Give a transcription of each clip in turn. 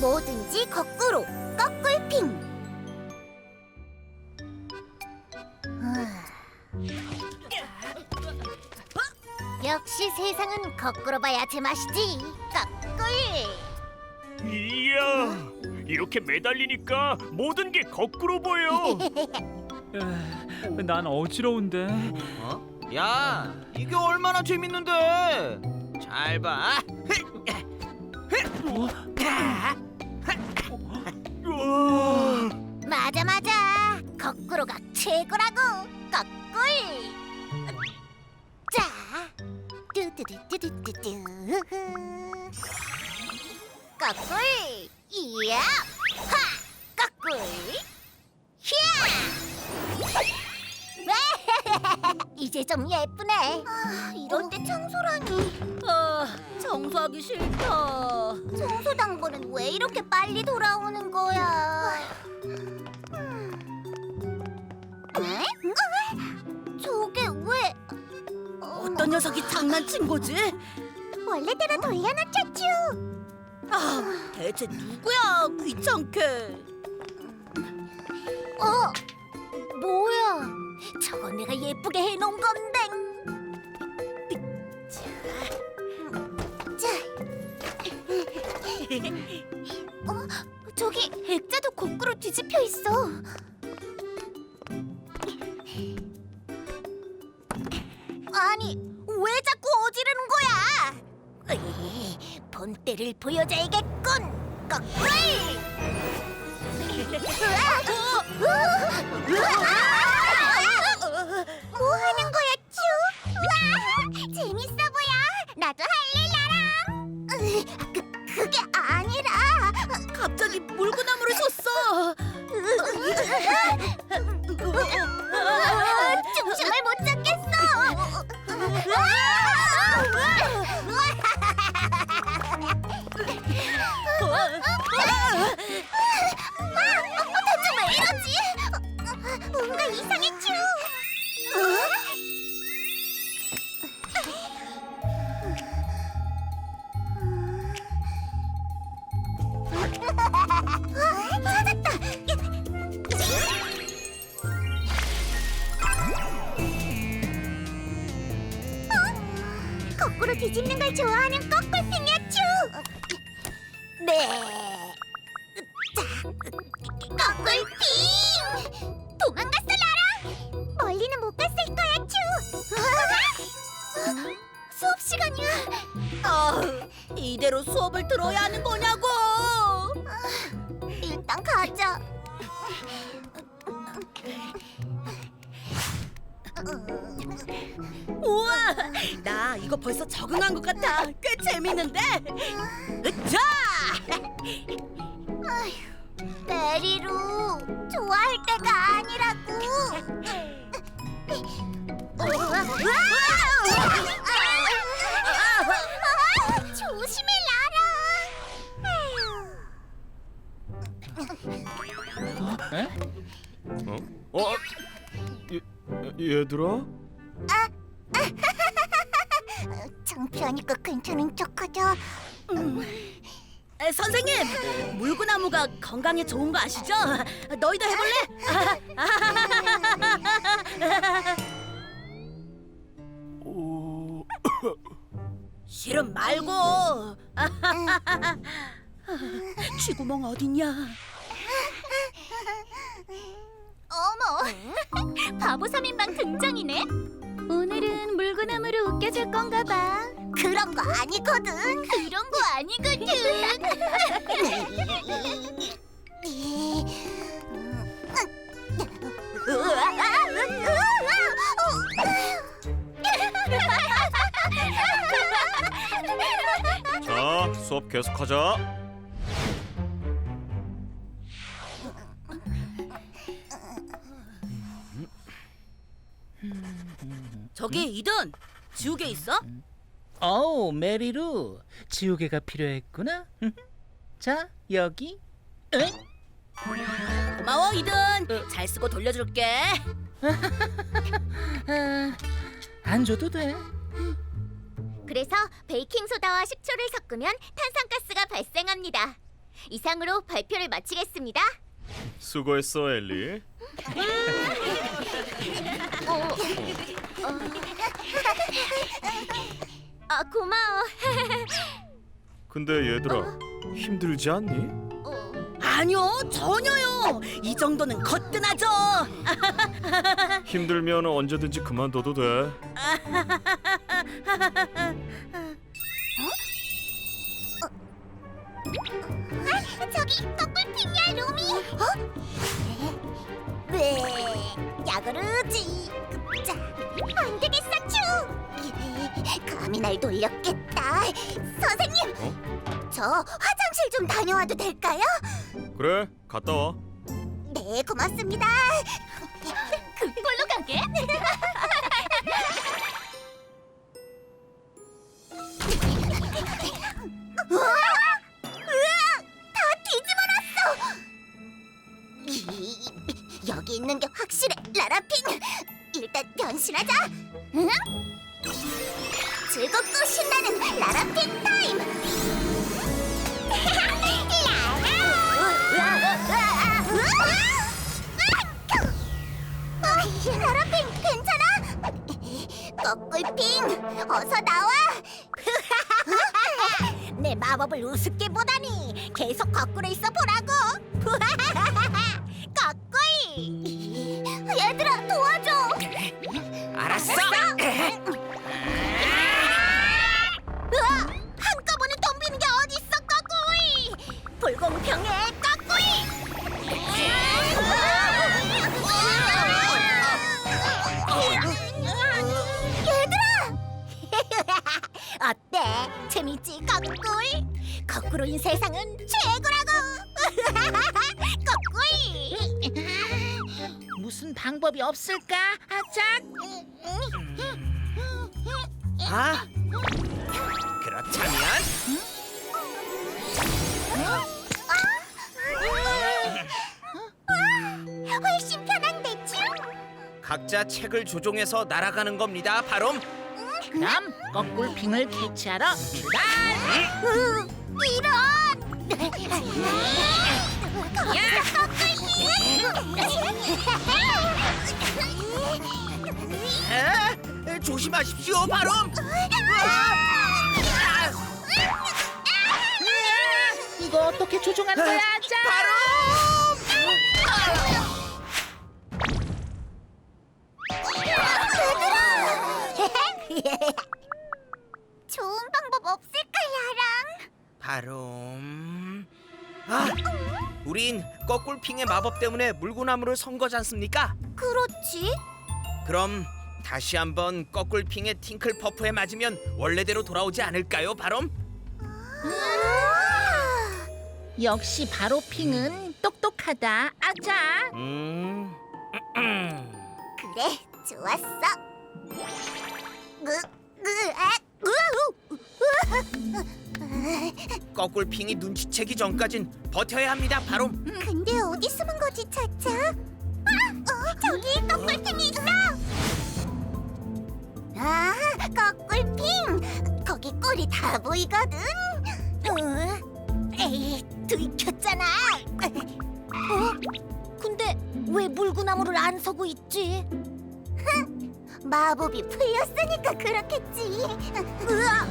뭐든지 거꾸로 거꾸핑 역시 세상은 거꾸로 봐야 제맛이지 거꾸이 이야, 이렇게 매달리니까 모든 게 거꾸로 보여. 에, 난 어지러운데. 어? 야, 이게 얼마나 재밌는데? 잘 봐. 맞아 맞아. 거꾸로가 최고라고. 거꾸이. 자 뚜뚜뚜뚜뚜뚜 거꾸 청소하기 싫다. 청소 당번은 왜 이렇게 빨리 돌아오는 거야? 에? 어? 저게 왜? 어떤 녀석이 장난친 거지? 원래대로 돌려놓자 쭈. 아, 대체 누구야? 귀찮게. 어? 뭐야? 저건 내가 예쁘게 해놓은 건데. 어? 저기 액자도 거꾸로 뒤집혀 있어. 아니, 왜 자꾸 어지르는 거야? 본때를 보여줘야겠군. 거꾸리! 뭐 하는 거야, 쭈? 와, 재밌어 보여. 나도 할래, 나랑. 그게 아니라. 갑자기 물구나무를 섰어. 뒤집는 걸 좋아하는 거꾸핑이야 쭈. 네. 자, 거꾸핑. 도망갔어 라라. 멀리는 못 갔을 거야 쭈. 수업 시간이야. 아, 이대로 수업을 들어야 하는 거냐고. 일단 가자. 우와, 나 이거 벌써 적응한 것 같아. 꽤 재밌는데. 으차! 메리루 좋아할 때가 아니라고. 아, 조심해 라라. 에? 어? 얘, 얘들아? 창피하니까 괜찮은 척하자. 에, 선생님, 물구나무가 건강에 좋은 거 아시죠? 너희도 해볼래? 오, 싫음 말고. 쥐구멍 어딨냐? 어머, 바보 3인방 등장이네. 오늘은 물구나무로 웃겨줄 건가 봐. 그런 거 아니거든. 그런 거 아니거든. 자, 수업 계속하자. 지우개 있어? 어우 메리루 지우개가 필요했구나 자 여기 에? 고마워 이든 잘 쓰고 돌려줄게. 아, 안 줘도 돼 그래서 베이킹 소다와 식초를 섞으면 탄산가스가 발생합니다. 이상으로 발표를 마치겠습니다. 수고했어 엘리. 어, 어. 아 고마워. 근데 얘들아 힘들지 않니? 어. 아니요, 전혀요. 이 정도는 거뜬하죠. 힘들면 언제든지 그만둬도 돼. 저기 거꿀핑이야 루미. 어? 왜? 야그르지. 자, 안 되겠어 츄. 감히 날 놀렸겠다. 선생님, 저 화장실 좀 다녀와도 될까요? 그래 갔다 와. 네, 고맙습니다. 그걸로 가게? 우와! 여기 있는 게 확실해, 라라핑! 일단 변신하자! 응? 즐겁고 신나는 라라핑 타임! 라라! 라라핑 괜찮아? 거꿀핑 어서 나와! 내 마법을 우습게 보다니 계속 거꾸로 있어 보라고! Bye. 방법이 없을까? 아짝. 아, 그렇다면 훨씬 편한데 쭈? 각자 책을 조종해서 날아가는 겁니다. 바로 그럼 거꿀핑을 캐치하러 출발. 으, 이런! 에, 조심하십시오. 바로 이거 어떻게 조종할 거야, 아짝? 좋은 방법 없을까, 야랑? 바로 아, 우린 거꿀핑의 마법 때문에 물구나무를 선 거지 않습니까? 그렇지. 그럼 다시 한번 거꿀핑의 팅클 퍼프에 맞으면 원래대로 돌아오지 않을까요, 바롬? 역시 바로 핑은 똑똑하다, 아짝. 음, 그래, 좋았어. 으, 으, 아, 으, 으. 거꿀핑이 눈치채기 전까진 버텨야 합니다, 바롬. 근데 어디 숨은 거지, 차차? 아, 어, 저기 거꿀핑이 있어. 아, 거꿀핑. 거기 꼴이 다 보이거든. 어, 에이, 들켰잖아. 어? 근데 왜 물구나무를 안 서고 있지? 마법이 풀렸으니까 그렇겠지. 으아,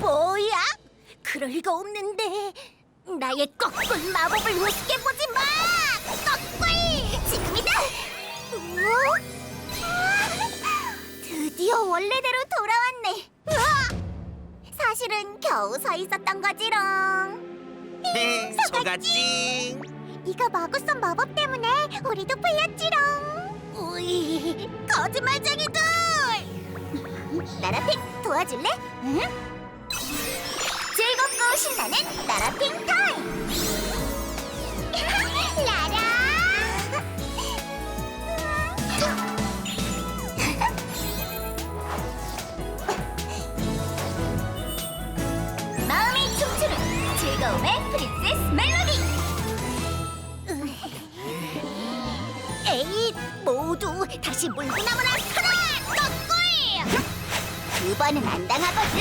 뭐야? 그럴 리가 없는데. 나의 거꿀 마법을 우습게 보지 마! 마구 쏜 마법 때문에 우리도 풀렸지롱. 우이, 거짓말쟁이들! 나라핑 도와줄래? 응? 즐겁고 신나는 나라핑 타임! 모두 다시 물구나무나 서라! 거꾸이! 두 번은 안 당하거든!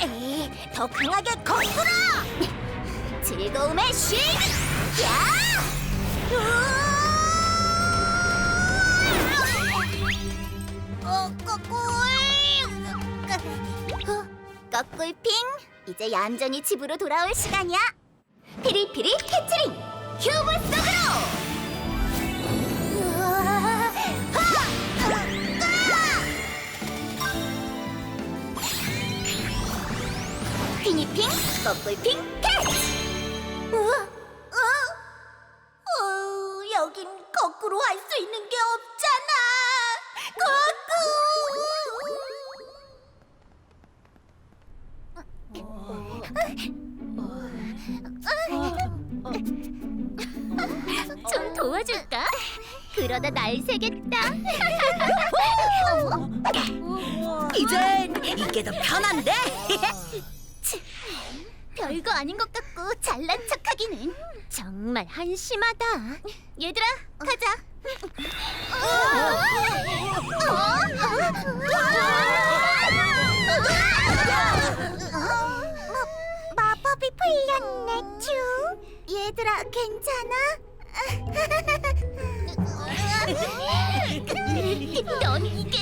에이, 더 강하게 거꾸로! 즐거움의 신! 야! 어, 거꾸로! 후, 거꿀핑, 이제 얌전히 집으로 돌아올 시간이야. 피리피리 캐치링, 큐브 속으로! 피니핑, 거꿀핑, 캐치! 좀 도와줄까? 그러다 날 새겠다. 이젠 이게 더 편한데? 별거 아닌 것 같고 잘난 척하기는 정말 한심하다. 얘들아, 가자. 얘들아, 괜찮아? 넌 이게